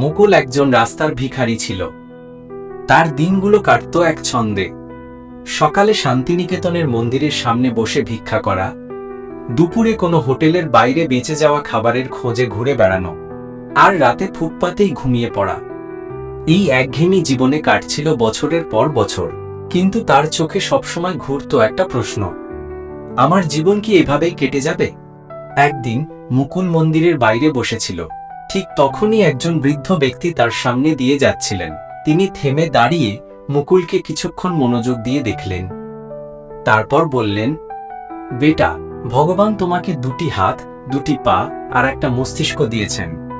মুকুল একজন রাস্তার ভিখারি ছিল। তার দিনগুলো কাটত এক ছন্দে। সকালে শান্তিনিকেতনের মন্দিরের সামনে বসে ভিক্ষা করা, দুপুরে কোনো হোটেলের বাইরে বেঁচে যাওয়া খাবারের খোঁজে ঘুরে বেড়ানো, আর রাতে ফুটপাতেই ঘুমিয়ে পড়া। এই একঘেয়েমি জীবনে কাটছিল বছরের পর বছর, কিন্তু তার চোখে সবসময় ঘুরত একটা প্রশ্ন। আমার জীবন কি এভাবেই কেটে যাবে? একদিন মুকুল মন্দিরের বাইরে বসেছিল। ঠিক তখনই একজন বৃদ্ধ ব্যক্তি তার সামনে দিয়ে যাচ্ছিলেন। তিনি থেমে দাঁড়িয়ে মুকুলকে কিছুক্ষণ মনোযোগ দিয়ে দেখলেন। তারপর বললেন, বেটা, ভগবান তোমাকে দুটি হাত, দুটি পা আর একটা মস্তিষ্ক দিয়েছেন।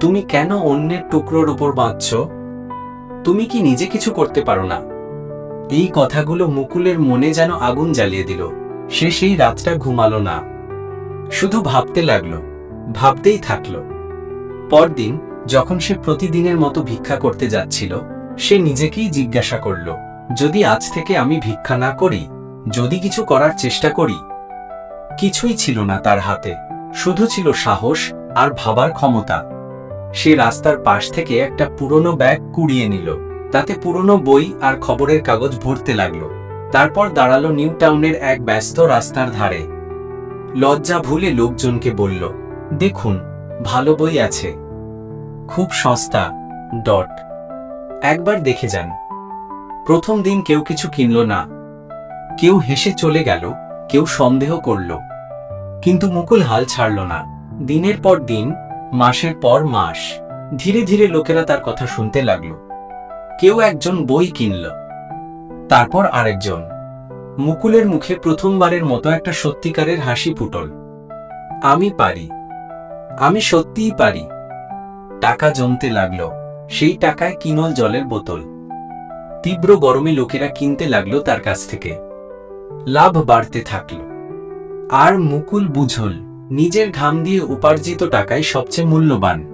তুমি কেন অন্যের টুকরোর উপর বাঁধছ? তুমি কি নিজে কিছু করতে পারো না? এই কথাগুলো মুকুলের মনে যেন আগুন জ্বালিয়ে দিল। সে সেই রাতটা ঘুমালো না। শুধু ভাবতে লাগল, ভাবতেই থাকল। পরদিন, যখন সে প্রতিদিনের মতো ভিক্ষা করতে যাচ্ছিল, সে নিজেকেই জিজ্ঞাসা করল, যদি আজ থেকে আমি ভিক্ষা না করি, যদি কিছু করার চেষ্টা করি? কিছুই ছিল না তার হাতে, শুধু ছিল সাহস আর ভাবার ক্ষমতা। সে রাস্তার পাশ থেকে একটা পুরনো ব্যাগ কুড়িয়ে নিল, তাতে পুরনো বই আর খবরের কাগজ ভরতে লাগল। তারপর দাঁড়াল নিউ টাউনের এক ব্যস্ত রাস্তার ধারে। লজ্জা ভুলে লোকজনকে বলল, দেখুন ভালো বই আছে। খুব সস্তা, ডট। একবার দেখে যান। প্রথম দিন কেউ কিছু কিনল না। কেউ হেসে চলে গেল, কেউ সন্দেহ করল। কিন্তু মুকুল হাল ছাড়ল না। দিনের পর দিন, মাসের পর মাস, ধীরে ধীরে লোকেরা তার কথা শুনতে লাগল। কেউ একজন বই কিনল। তারপর আরেকজন। মুকুলের মুখে প্রথমবারের মতো একটা সত্যিকারের হাসি ফুটল। আমি পারি। আমি সত্যিই পারি। টাকা জমতে লাগল। সেই টাকায় কিনল জলের বোতল। তীব্র গরমে লোকেরা কিনতে লাগল তার কাছ থেকে। লাভ বাড়তে থাকল। আর মুকুল বুঝল, নিজের ঘাম দিয়ে উপার্জিত টাকায় সবচেয়ে মূল্যবান।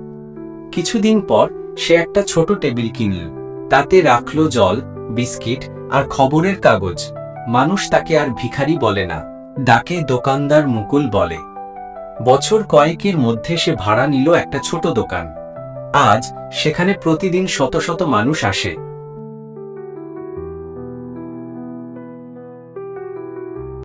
কিছুদিন পর সে একটা ছোট টেবিল কিনল। তাতে রাখল জল, বিস্কিট আর খবরের কাগজ। মানুষ তাকে আর ভিখারি বলে না। ডাকে দোকানদার মুকুল বলে বছর কয়েকের মধ্যে সে ভাড়া নিল একটা ছোট দোকান। আজ সেখানে প্রতিদিন শত শত মানুষ আসে।